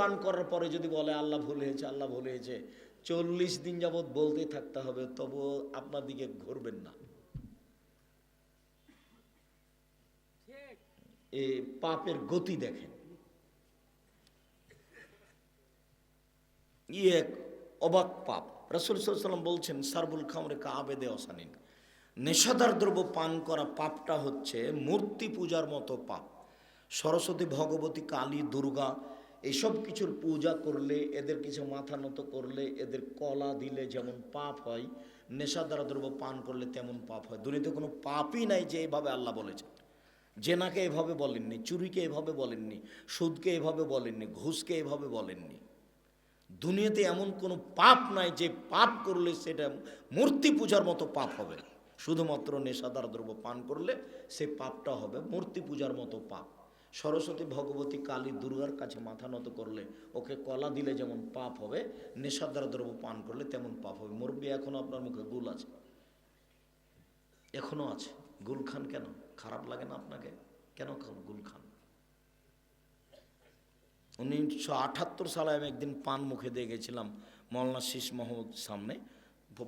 পান করার পরে যদি বলে, আল্লাহ ভুল হয়েছে, আল্লাহ ভুল হয়েছে। চল্লিশ দিন যাবৎ বলতে থাকতে হবে তবুও আপনার দিকে ঘুরবেন না। পাপের গতি দেখেন। ই এক অবাক পাপ। রসুল সাল্লাম বলছেন, সারবুল খামরে কাবেদে অসানিন নেশাদার দ্রব্য পান করা পাপটা হচ্ছে মূর্তি পূজার মতো পাপ। সরস্বতী, ভগবতী, কালী, দুর্গা এসব কিছুর পূজা করলে, এদের কিছু মাথা নত করলে, এদের কলা দিলে যেমন পাপ হয় নেশাদার দ্রব্য পান করলে তেমন পাপ হয়। দুনিয়াতে কোনো পাপই নাই যে এইভাবে আল্লাহ বলেছেন। জেনাকে এভাবে বলেননি, চুরিকে এভাবে বলেননি, সুদকে এভাবে বলেননি, ঘুষকে এভাবে বলেননি। দুনিয়াতে এমন কোনো পাপ নাই যে পাপ করলে সেটা মূর্তি পূজার মতো পাপ হবে। শুধুমাত্র নেশাদার দ্রব্য পান করলে সে পাপটা হবে, মূর্তি পূজার মতো পাপ। সরস্বতী ভগবতী কালী দুর্গার কাছে মাথা নত করলে ওকে কলা দিলে যেমন পাপ হবে নেশাদার দ্রব্য পান করলে তেমন পাপ হবে। মুরব্বী, এখনও আপনার মুখে গুল আছে? এখনও আছে? গুল খান কেন? খারাপ লাগে না আপনাকে? কেন গুল খান? উনিশশো আঠাত্তর সালে আমি একদিন পান মুখে দিয়ে গেছিলাম মৌলানা শীষ মোহাম্মদ সামনে।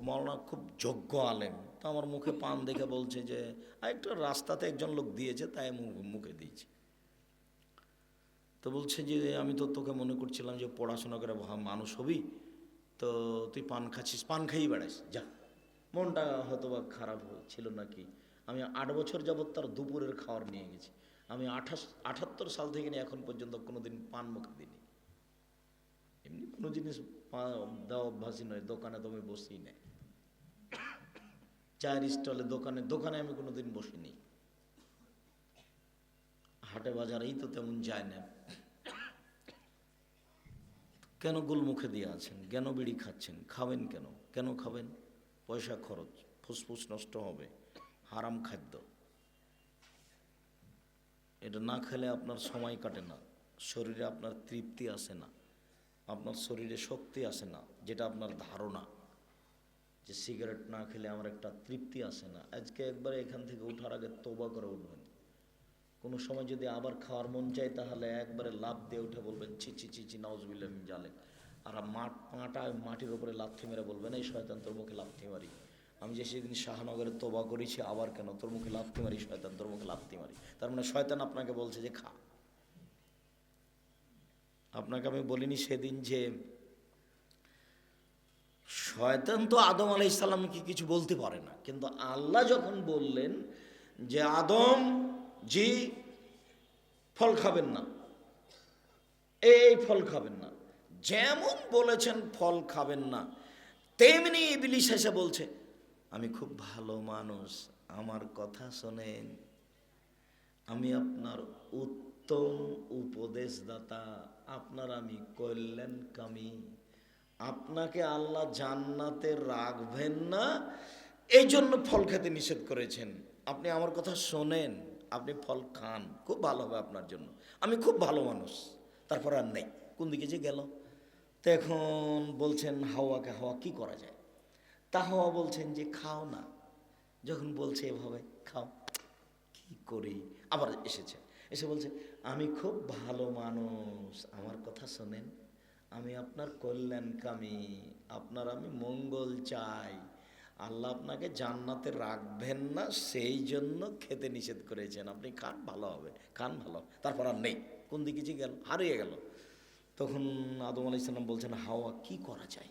মৌলানা খুব যোগ্য আলেম। তো আমার মুখে পান দেখে বলছে যে "আর একটা রাস্তাতে একজন লোক দিয়েছে, তাই মুখে দিয়েছি। তো বলছে যে, আমি তো তোকে মনে করছিলাম যে পড়াশোনা করে মানুষ হবি, তো তুই পান খাচ্ছিস, পান খাইয়ে বেড়াস যা। মনটা হয়তো বা খারাপ ছিল নাকি? আমি আট বছর যাবৎ তার দুপুরের খাওয়ার নিয়ে গেছি। আমি আঠাশ, আঠাত্তর সাল থেকে নিয়ে এখন পর্যন্ত কোনোদিন পান মুখে দিইনি। এমনি কোনো জিনিস দেওয়া অভ্যাসই নয়, দোকানে তো আমি বসেই নেই। চায়ের স্টলে, দোকানে দোকানে আমি কোনোদিন বসিনি। হাটে বাজারেই তো তেমন যায় না। কেন গোল মুখে দিয়ে আছেন? কেন বিড়ি খাচ্ছেন? খাবেন কেন? কেন খাবেন? পয়সা খরচ, ফুসফুস নষ্ট হবে, হারাম খাদ্য। এটা না খেলে আপনার সময় কাটে না, শরীরে আপনার তৃপ্তি আসে না, আপনার শরীরে শক্তি আসে না, যেটা আপনার ধারণা। যে সিগারেট না খেলে আমার একটা তৃপ্তি আসে না। আজকে একবার এখান থেকে ওঠার আগে তোবা করে উঠবেন। কোনো সময় যদি আবার খাওয়ার মন চায়, তাহলে একবারে লাভ দিয়ে উঠে বলবেন, ছি ছি ছি ছি, নাউজবিল্লাহ মিন আর মাঠ, পাঁটা মাটির উপরে লাথি মেরে বলবেন, এই শয়তান, তোর মুখে লাথি মারি। আমি যে সেদিন শাহনগরে তোবা করেছি, আবার কেন? তোর মুখে লাথি মারি, শয়তান, তোর মুখে লাথি মারি। তার মানে শয়তান আপনাকে বলছে যে, খা। আপনাকে আমি বলিনি সেদিন যে, শয়তান তো আদম আলাই ইসলামকে কিছু বলতে পারে না। কিন্তু আল্লাহ যখন বললেন যে, আদম জি, ফল খাবেন না। এই ফল খাবেন না। যেমন বলেছেন, ফল খাবেন না। তেমনি ইবলিশ এসে বলছে, আমি খুব ভালো মানুষ, আমার কথা শোনেন। আমি আপনার উত্তম উপদেশদাতা, আপনার আমি কল্যাণকামী। আপনাকে আল্লাহ জান্নাতে রাখবেন না। এই জন্য ফল খেতে নিষেধ করেছেন। আপনি আমার কথা শোনেন। আপনি ফল খান, খুব ভালো হবে আপনার জন্য। আমি খুব ভালো মানুষ, তারপর আর নেই। কোন দিকে যে গেল? তো এখন বলছেন হাওয়াকে হাওয়া কি করা যায়? তা হাওয়া বলছেন যে খাও না। যখন বলছে এভাবে, খাও। কি করি? আবার এসেছে। এসে বলছে, আমি খুব ভালো মানুষ, আমার কথা শোনেন। আমি আপনার কল্যাণকামী, আপনার আমি মঙ্গল চাই। আল্লাহ আপনাকে জান্নাতে রাখবেন না, সেই জন্য খেতে নিষেধ করেছেন। আপনি খান, ভালো হবে। খান, ভালো। তারপর আর নেই। কোন দিকে যে গেল? হারিয়ে গেল। তখন আদম আলি আলাইসাল্লাম বলছেন, হাওয়া কি করা যায়?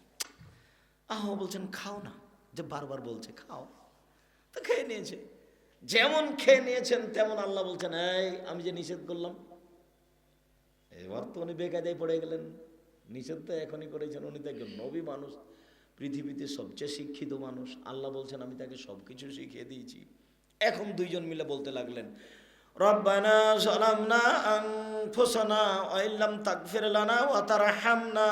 আহা বলছেন, খাও না। যে বারবার বলছে, খাও। তো খেয়ে নিয়েছে। যেমন খেয়ে নিয়েছেন, তেমন আল্লাহ বলছেন, এই, আমি যে নিষেধ করলাম। এবার তো উনি বেকায়দায় পড়ে গেলেন। নিষেধ তো এখনই করেছেন। উনি তো একজন নবী মানুষ। পৃথিবীতে সবচেয়ে শিক্ষিত মানুষ। আল্লাহ বলছেন, আমি তাকে সব কিছু শিখিয়ে দিয়েছি। এখন দুইজন মিলে বলতে লাগলেন, রব্বানা সালামনা আনফুসানা ওয়া ইল্লাম তাগফির লানা ওয়া তারহামনা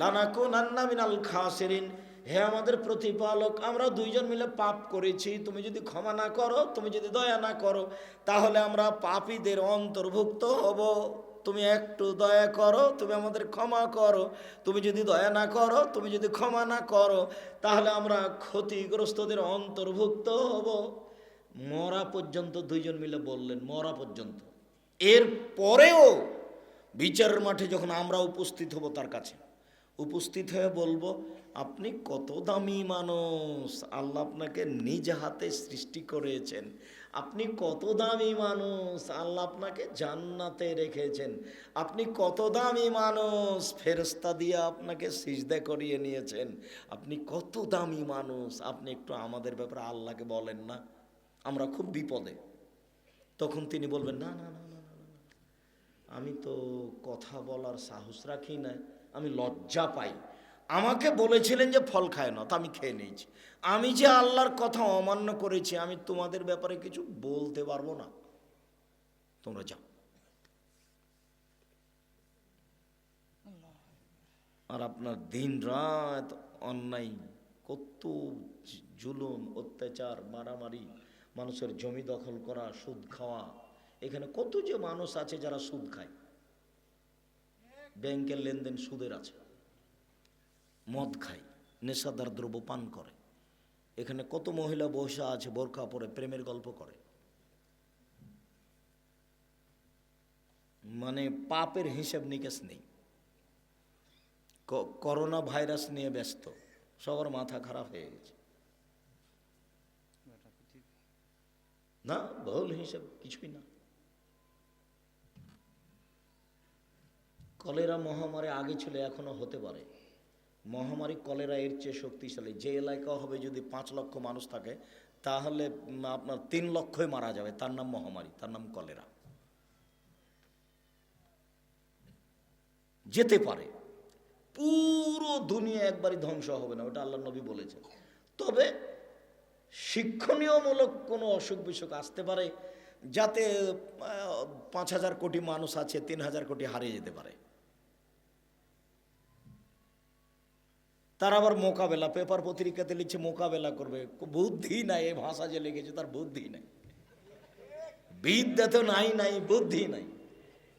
লানাকুনান্না মিনাল খাসিরিন। হে আমাদের প্রতিপালক, আমরা দুইজন মিলে পাপ করেছি। তুমি যদি ক্ষমা না করো, তুমি যদি দয়া না করো, তাহলে আমরা পাপীদের অন্তর্ভুক্ত হব। তুমি একটু দয়া করো, তুমি আমাদের ক্ষমা করো। তুমি যদি দয়া না করো, তুমি যদি ক্ষমা না করো, তাহলে আমরা ক্ষতিগ্রস্তদের অন্তর্ভুক্ত হব। মরা পর্যন্ত দুইজন মিলে বললেন, মরা পর্যন্ত। এর পরেও বিচারের মাঠে যখন আমরা উপস্থিত হব তার কাছে, উপস্থিত হয়ে বলব, আপনি কত দামি মানুষ। আল্লাহ আপনাকে নিজ হাতে সৃষ্টি করেছেন। আপনি কত দামি মানুষ? আল্লাহ আপনাকে জান্নাতে রেখেছেন। আপনি কত দামি মানুষ? ফেরস্তা দিয়ে আপনাকে সিজদা করিয়ে নিয়েছেন। আপনি কত দামি মানুষ? আপনি একটু আমাদের ব্যাপারে আল্লাহকে বলেন না। আমরা খুব বিপদে। তখন তিনি বলবেন, না না না না। আমি তো কথা বলার সাহস রাখি না আমি লজ্জা পাই। আমাকে বলেছিলেন যে ফল খায় না, তা আমি খেয়ে নিয়েছি। আমি যে আল্লাহর কথা অমান্য করেছি, আমি তোমাদের ব্যাপারে কিছু বলতে পারব না। তোমরা যাও। আর আপনার দিন রাত অন্যায়, কত জুলুম, অত্যাচার, মারামারি, মানুষের জমি দখল করা, সুদ খাওয়া, এখানে কত যে মানুষ আছে যারা সুদ খায়। ব্যাংকের লেনদেন সুদের আছে। মদ খায়, নেশাদার দ্রব্য পান করে। এখানে কত মহিলা বসে আছে, বোরখা পরে প্রেমের গল্প করে। মানে পাপের হিসেব নিকেশ নেই। করোনা ভাইরাস নিয়ে ব্যস্ত, সবার মাথা খারাপ হয়ে গেছে। না, বহুল হিসেব, কিছুই না। কলেরা মহামারী আগে ছিল, এখনও হতে পারে। মহামারী কলেরা এর চেয়ে শক্তিশালী। যে এলাকা হবে যদি পাঁচ লক্ষ মানুষ থাকে, তাহলে আপনার তিন লক্ষই মারা যাবে। তার নাম মহামারী, তার নাম কলেরা। যেতে পারে। পুরো দুনিয়া একবারই ধ্বংস হবে না, ওটা আল্লাহ নবী বলেছেন। তবে শিক্ষণীয়মূলক কোনো অসুখ বিসুখ আসতে পারে, যাতে পাঁচ হাজার কোটি মানুষ আছে, তিন হাজার কোটি হারিয়ে যেতে পারে। তার আবার মোকাবেলা, পেপার পত্রিকাতে লিখছে মোকাবেলা করবে। বুদ্ধি নাই, এই ভাষা যে লিখেছে তার বুদ্ধি নাই। বিদ্যা তো নাই নাই, বুদ্ধি নাই।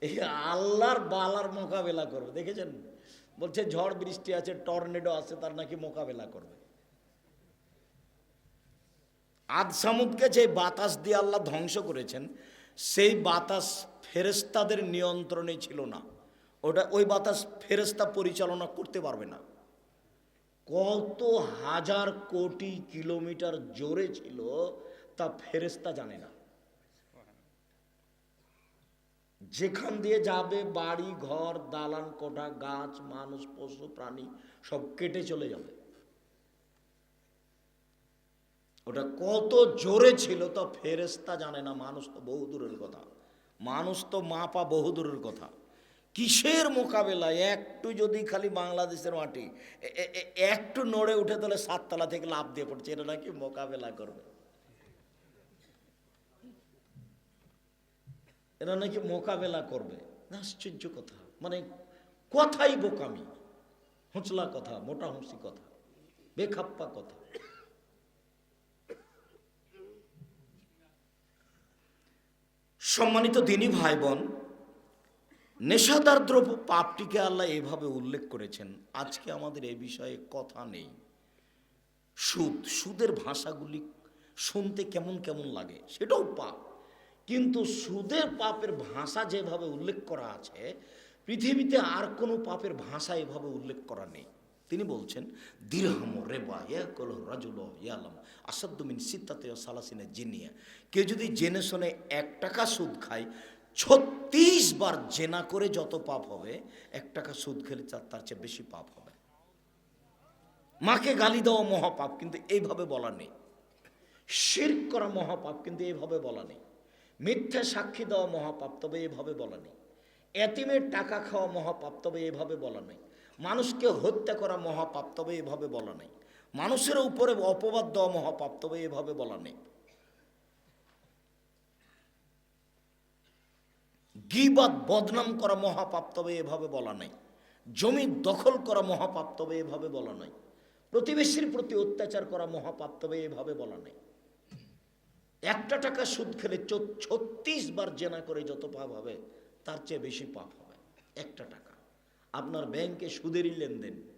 এই আল্লাহর বালার মোকাবেলা করবে। দেখেছেন? বলছে ঝড় বৃষ্টি আছে, টর্নেডো আছে, তার নাকি মোকাবেলা করবে। আদ সামুদকে যে বাতাস দিয়ে আল্লাহ ধ্বংস করেছেন, সেই বাতাস ফেরেস্তাদের নিয়ন্ত্রণে ছিল না। ওটা ওই বাতাস ফেরেস্তা পরিচালনা করতে পারবে না। কত হাজার কোটি কিলোমিটার জোরে ছিল তা ফেরেস্তা জানে না। যেখান দিয়ে যাবে বাড়ি, ঘর, দালান, কোঠা, গাছ, মানুষ, পশু, প্রাণী, সব কেটে চলে যাবে। ওটা কত জোরে ছিল তা ফেরেস্তা জানে না। মানুষ তো বহু দূরের কথা। মানুষ তো মাপা বহু দূরের কথা। কিসের মোকাবেলায়? একটু যদি খালি বাংলাদেশের মাটি একটু নড়ে উঠে তাহলে সাততলা থেকে লাভ দিয়ে পড়ছে এটা নাকি মোকাবেলা করবে? এরা নাকি মোকাবেলা করবে? আশ্চর্য কথা। মানে কথাই বোকামি, হোঁচলা কথা, মোটা হুঁসি কথা, বেখাপ্পা কথা। সম্মানিত দিনী ভাই বোন নেশাদার দ্রব্য, পাপটিকে আল্লাহ এভাবে উল্লেখ করেছেন। আজকে আমাদের এ বিষয়ে কথা নেই। সুদ, সুদের ভাষাগুলি শুনতে কেমন কেমন লাগে সেটাও পাপ। কিন্তু সুদের পাপের ভাষা যেভাবে উল্লেখ করা আছে, পৃথিবীতে আর কোনো পাপের ভাষা এভাবে উল্লেখ করা নেই। তিনি বলছেন, দিরহাম রেবা, ইয়াকল রাজুল ইয়ালাম আসাদ্দমিন সালাসিনে জিনিয়া। কেউ যদি জেনে শুনে এক টাকা সুদ খায় ছত্রিশ বার জেনা করে যত পাপ হবে, এক টাকা সুদ খেলে তার চেয়ে বেশি পাপ হবে। মাকে গালি দেওয়া মহাপাপ, কিন্তু এইভাবে বলা নেই। শির করা মহাপাপ, কিন্তু এইভাবে বলা নেই। মিথ্যা সাক্ষী দেওয়া মহাপাপ, তবে এভাবে বলা নেই। এতিমের টাকা খাওয়া মহাপাপ, তবে এভাবে বলা নেই। মানুষকে হত্যা করা মহাপাপ, তবে এভাবে বলা নেই। মানুষের উপরে অপবাদ দেওয়া মহাপাপ, তবে এভাবে বলা নেই। গিবাদ বদনাম করা মহাপাপ তবে এভাবে বলা নাই। জমি দখল করা মহাপাপ তবে এভাবে বলা নাই। প্রতিবেশীর প্রতি অত্যাচার করা মহাপাপ তবে এভাবে বলা নাই। একটা টাকা সুদ খেলে ছত্রিশ বার জেনা করে যত পাপ হবে, তার চেয়ে বেশি পাপ হবে। একটা টাকা। আপনার ব্যাংকে সুদেরই লেনদেন।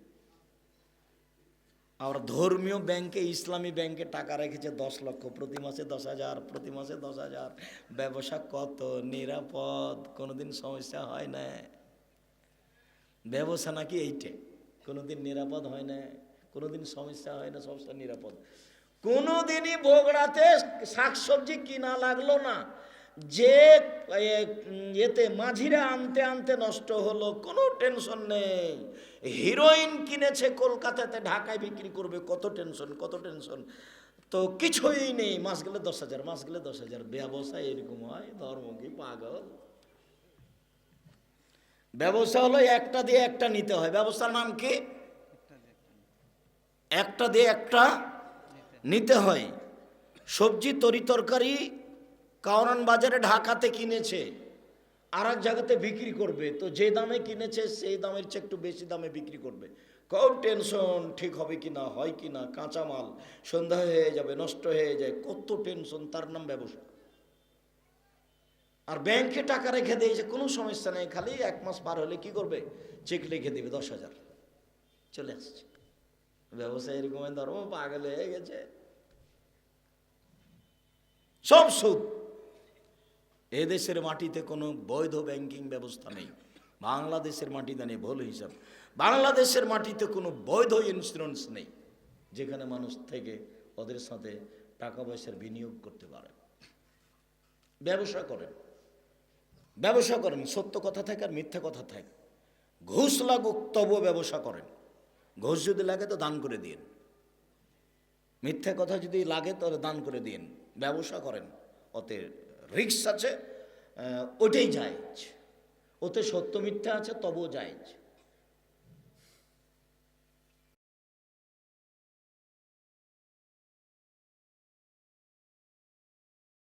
আর ধর্মীয় ব্যাংকে ইসলামী ব্যাংকে টাকা রেখেছে দশ লক্ষ প্রতি মাসে দশ হাজার প্রতি মাসে দশ হাজার ব্যবসা কত নিরাপদ কোনোদিন সমস্যা হয় না ব্যবসা নাকি এইটে কোনোদিন নিরাপদ হয় না কোনোদিন সমস্যা হয় না সমস্যা নিরাপদ কোনোদিনই বগড়াতে শাকসবজি কিনা লাগল না যে এতে মাঝিরা আনতে আনতে নষ্ট হলো, কোনো টেনশন নেই। হিরোইন কিনেছে কলকাতাতে, ঢাকায় বিক্রি করবে, কত টেনশন কত টেনশন। তো কিছুই নেই, মাস গেলে দশ হাজার, মাস গেলে দশ হাজার। ব্যবসা এরকম হয়, ধর্ম কি পাগল? ব্যবসা হলো একটা দিয়ে একটা নিতে হয়। ব্যবসার নাম কি? একটা দিয়ে একটা নিতে হয়। সবজি, তরি তরকারি কাওরান বাজারে ঢাকাতে কিনেছে আর এক জায়গাতে বিক্রি করবে, তো যে দামে কিনেছে, সেই দামের চেয়ে একটু বেশি দামে বিক্রি করবে। কম টেনশন, ঠিক হবে কি না, হয় কি না কাঁচা মাল সন্ধ্যা হয়ে যাবে, নষ্ট হয়ে যায়, কত টেনশন, তার নাম ব্যবসা। আর ব্যাংকে টাকা রেখে দিয়েছে, কোনো সমস্যা নেই, খালি এক মাস পার হলে কি করবে? চেক লিখে দেবে, দশ হাজার। চলে আসছে। ব্যবসা এরকম ধর্ম পাগল হয়ে গেছে। সব সুদ। এদেশের মাটিতে কোনো বৈধ ব্যাংকিং ব্যবস্থা নেই। বাংলাদেশের মাটিতে নেই, ভুল হিসাব। বাংলাদেশের মাটিতে কোনো বৈধ ইন্স্যুরেন্স নেই, যেখানে মানুষ থেকে ওদের সাথে টাকা পয়সার বিনিয়োগ করতে পারে। ব্যবসা করেন। ব্যবসা করেন, সত্য কথা থাকে আর মিথ্যা কথা থাকে। ঘুষ লাগুক, তবুও ব্যবসা করেন। ঘুষ যদি লাগে তো দান করে দিন মিথ্যা কথা যদি লাগে তাহলে দান করে দিন ব্যবসা করেন ওতে রিক্স আছে ওটাই জায়েজ ওতে সত্য মিথ্যা আছে তবুও জায়েজ